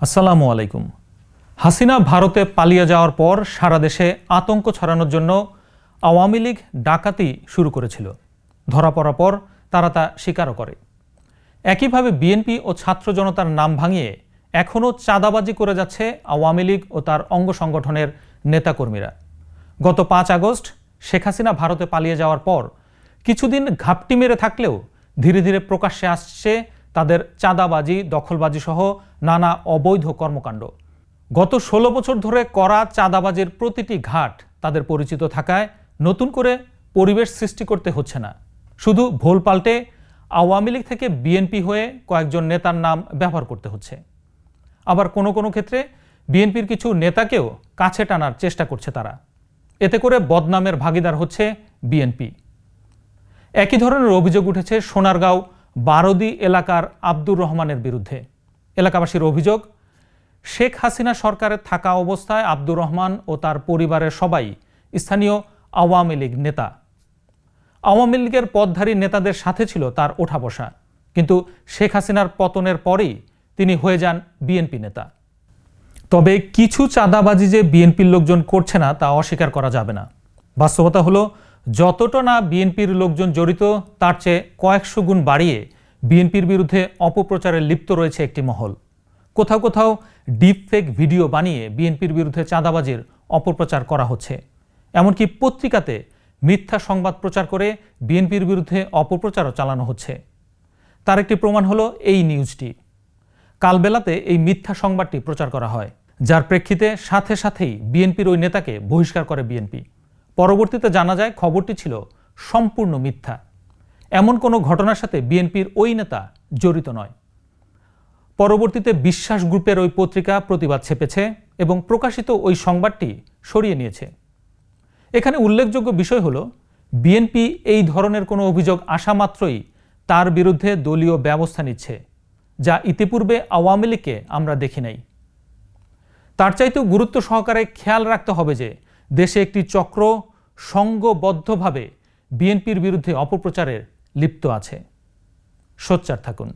আসসালামু আলাইকুম। হাসিনা ভারতে পালিয়ে যাওয়ার পর সারা দেশে আতঙ্ক ছড়ানোর জন্য আওয়ামী লীগ ডাকাতি শুরু করেছিল। ধরা পড়ার পর তারা তা স্বীকারও করে। একইভাবে বিএনপি ও ছাত্র জনতার নাম ভাঙিয়ে এখনও চাঁদাবাজি করে যাচ্ছে আওয়ামী লীগ ও তার অঙ্গ সংগঠনের নেতাকর্মীরা। গত পাঁচ আগস্ট শেখ হাসিনা ভারতে পালিয়ে যাওয়ার পর কিছুদিন ঘাপটি মেরে থাকলেও ধীরে ধীরে প্রকাশ্যে আসছে তাদের চাঁদাবাজি, দখলবাজি সহ নানা অবৈধ কর্মকাণ্ড। গত ষোলো বছর ধরে করা চাঁদাবাজির প্রতিটি ঘাট তাদের পরিচিত থাকায় নতুন করে পরিবেশ সৃষ্টি করতে হচ্ছে না। শুধু ভোল পাল্টে আওয়ামী লীগ থেকে বিএনপি হয়ে কয়েকজন নেতার নাম ব্যবহার করতে হচ্ছে। আবার কোনো কোনো ক্ষেত্রে বিএনপির কিছু নেতাকেও কাছে টানার চেষ্টা করছে তারা। এতে করে বদনামের ভাগিদার হচ্ছে বিএনপি। একই ধরনের অভিযোগ উঠেছে সোনারগাঁও বারদি এলাকার আব্দুর রহমানের বিরুদ্ধে। এলাকাবাসীর অভিযোগ, শেখ হাসিনা সরকারের থাকা অবস্থায় আব্দুর রহমান ও তার পরিবারের সবাই স্থানীয় আওয়ামী লীগ নেতা। আওয়ামী লীগের পদধারী নেতাদের সাথে ছিল তার ওঠা বসা কিন্তু শেখ হাসিনার পতনের পরেই তিনি হয়ে যান বিএনপি নেতা। তবে কিছু চাঁদাবাজি যে বিএনপির লোকজন করছে না তা অস্বীকার করা যাবে না। বাস্তবতা হলো যতটা না বিএনপির লোকজন জড়িত, তার চেয়ে কয়েকশো গুণ বাড়িয়ে বিএনপির বিরুদ্ধে অপপ্রচারে লিপ্ত রয়েছে একটি মহল। কোথাও কোথাও ডিপ ফেক ভিডিও বানিয়ে বিএনপির বিরুদ্ধে চাঁদাবাজির অপপ্রচার করা হচ্ছে। এমনকি পত্রিকাতে মিথ্যা সংবাদ প্রচার করে বিএনপির বিরুদ্ধে অপপ্রচারও চালানো হচ্ছে। তার একটি প্রমাণ হলো এই নিউজটি। কালবেলাতে এই মিথ্যা সংবাদটি প্রচার করা হয়, যার প্রেক্ষিতে সাথে সাথেই বিএনপির ওই নেতাকে বহিষ্কার করে বিএনপি। পরবর্তীতে জানা যায় খবরটি ছিল সম্পূর্ণ মিথ্যা। এমন কোনো ঘটনার সাথে বিএনপির ওই নেতা জড়িত নয়। পরবর্তীতে বিশ্বাস গ্রুপের ওই পত্রিকা প্রতিবাদ ছেপেছে এবং প্রকাশিত ওই সংবাদটি সরিয়ে নিয়েছে। এখানে উল্লেখযোগ্য বিষয় হল, বিএনপি এই ধরনের কোনো অভিযোগ আসা মাত্রই তার বিরুদ্ধে দলীয় ব্যবস্থা নিচ্ছে, যা ইতিপূর্বে আওয়ামী লীগকে আমরা দেখি নাই। তার চাইতেও গুরুত্ব সহকারে খেয়াল রাখতে হবে যে দেশে একটি চক্র সংঘবদ্ধভাবে বিএনপির বিরুদ্ধে অপপ্রচারের লিপ্ত আছে। সোচ্চার থাকুন।